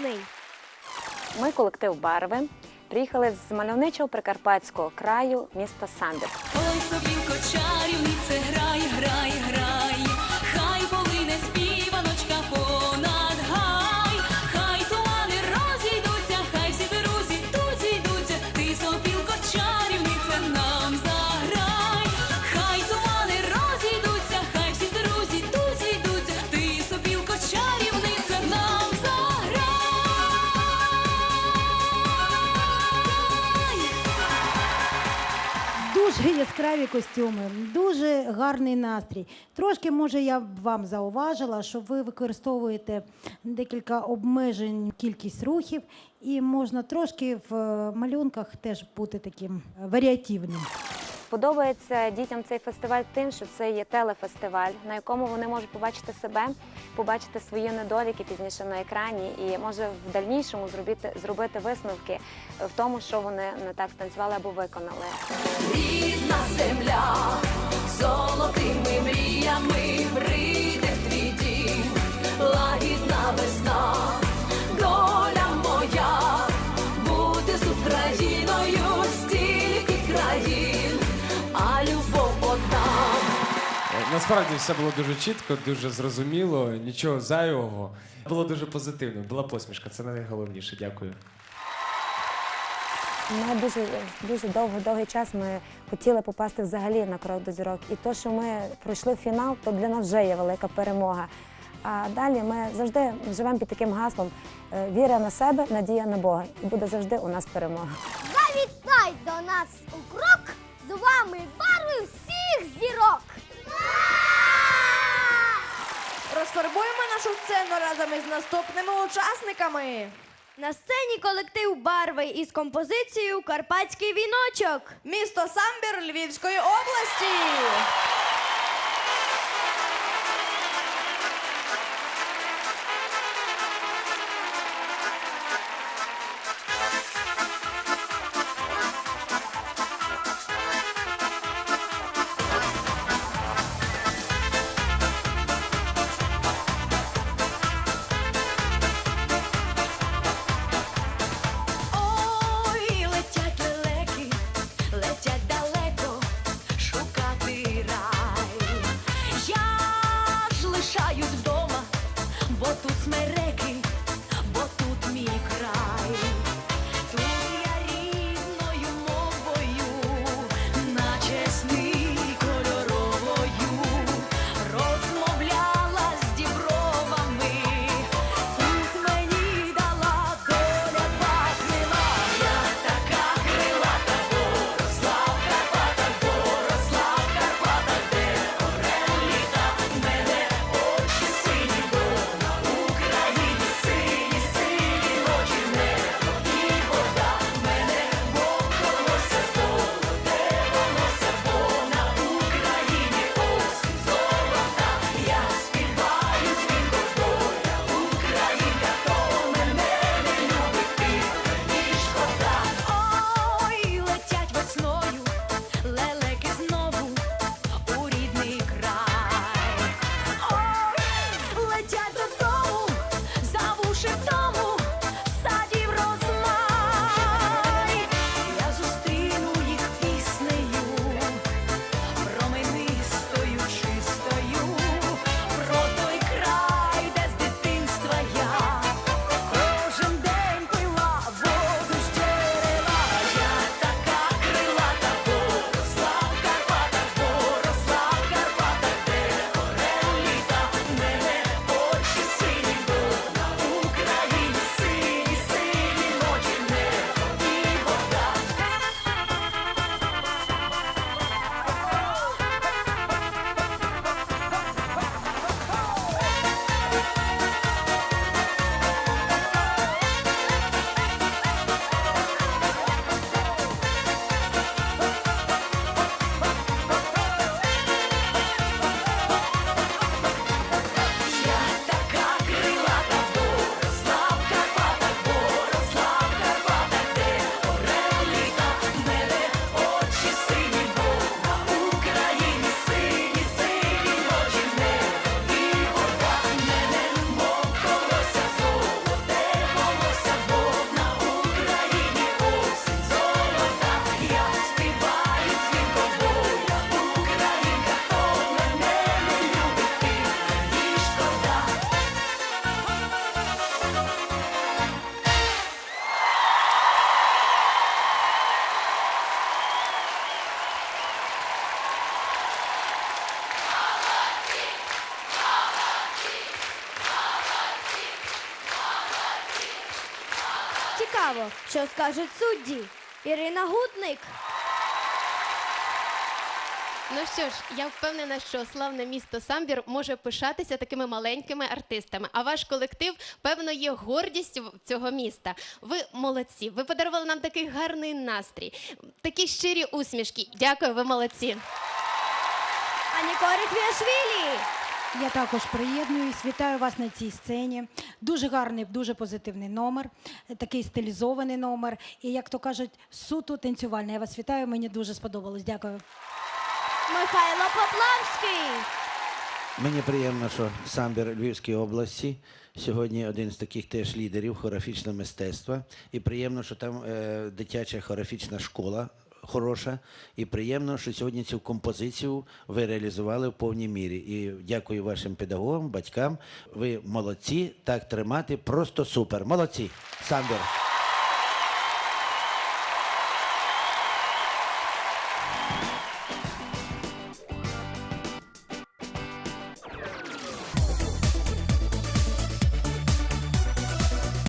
класний. Ми колектив Барви. Приїхали з мальовничого прикарпатського краю міста Сандик. Ой, собі чарівнице, Дуже яскраві костюми, дуже гарний настрій. Трошки, може, я б вам зауважила, що ви використовуєте декілька обмежень кількість рухів, і можна трошки в е, малюнках теж бути таким е, варіативним. Подобається дітям цей фестиваль тим, що це є телефестиваль, на якому вони можуть побачити себе, побачити свої недоліки пізніше на екрані, і може в дальнішому зробити зробити висновки в тому, що вони не так станцювали або виконали. Рідна земля, Насправді все було дуже чітко, дуже зрозуміло, нічого зайвого. Було дуже позитивно, була посмішка, це найголовніше. Дякую. Ми дуже дуже довго довгий час ми хотіли попасти взагалі на крок до зірок. І то, що ми пройшли фінал, то для нас вже є велика перемога. А далі ми завжди живемо під таким гаслом: е, віра на себе, надія на Бога. І буде завжди у нас перемога. Завітай до нас у крок з вами барви всіх зірок. Розфарбуємо нашу сцену разом із наступними учасниками. На сцені колектив барви із композицією Карпатський віночок. Місто Самбір Львівської області. Цікаво, що скажуть судді. Ірина Гутник. Ну що ж, я впевнена, що славне місто Самбір може пишатися такими маленькими артистами. А ваш колектив, певно, є гордістю цього міста. Ви молодці. Ви подарували нам такий гарний настрій, такі щирі усмішки. Дякую, ви молодці. Аніко Рихвіашвілі. Я також приєднуюсь. Вітаю вас на цій сцені. Дуже гарний, дуже позитивний номер, такий стилізований номер. І як то кажуть, суто танцювальний. Я вас вітаю. Мені дуже сподобалось. Дякую. Михайло Поплавський. Мені приємно, що самбір Львівської області сьогодні один з таких теж лідерів хореографічного мистецтва. І приємно, що там е, дитяча хореографічна школа хороша. І приємно, що сьогодні цю композицію ви реалізували в повній мірі. І дякую вашим педагогам, батькам. Ви молодці, так тримати, просто супер. Молодці. Самбір.